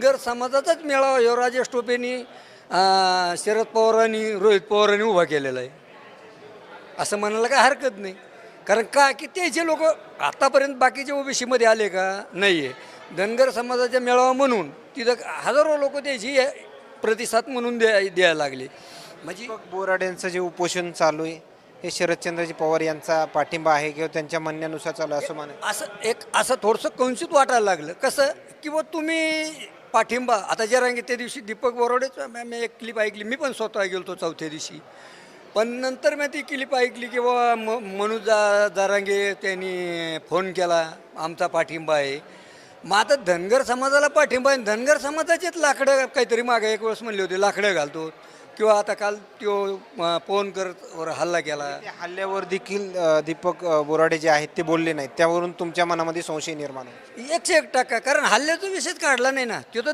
धनगर समाजाचाच मेळावा ह्यो राजेश टोपेनी शरद पवारांनी रोहित पवारांनी उभा केलेला आहे. असं म्हणायला काय हरकत नाही. कारण का की त्याचे लोक आतापर्यंत बाकीचे ओबीसीमध्ये आले का? नाही आहे धनगर समाजाचा मेळावा म्हणून तिथं हजारो लोक त्याची प्रतिसाद म्हणून द्या द्यायला लागले. म्हणजे बोराडेंचं जे उपोषण चालू आहे हे शरदचंद्रजी पवार यांचा पाठिंबा आहे किंवा त्यांच्या म्हणण्यानुसार चालू आहे असं म्हणे असं एक असं थोडंसं कंसित वाटायला लागलं. कसं किंवा तुम्ही पाठिंबा. आता जरांगी त्या दिवशी दीपक बोरोडेच मी एक क्लिप ऐकली. मी पण स्वतः गेलो होतो चौथ्या दिवशी. पण नंतर मी ती क्लिप ऐकली की बाबा म मनोज जा जारांगे त्यांनी फोन केला आमचा पाठिंबा आहे. मग आता धनगर समाजाला पाठिंबा आहे. धनगर समाजाचेच लाकडं काहीतरी मागे एक वेळेस म्हणले होते लाकडं घालतो. किंवा आता काल तो फोन करत वर हल्ला केला. त्या हल्ल्यावर देखील अ, दीपक अ, बोराडे जे आहेत ते बोलले नाहीत. त्यावरून तुमच्या मनामध्ये संशय निर्माण होतो. एकशे एक टक्का. कारण हल्ल्याचा विषयच काढला नाही ना. तो तर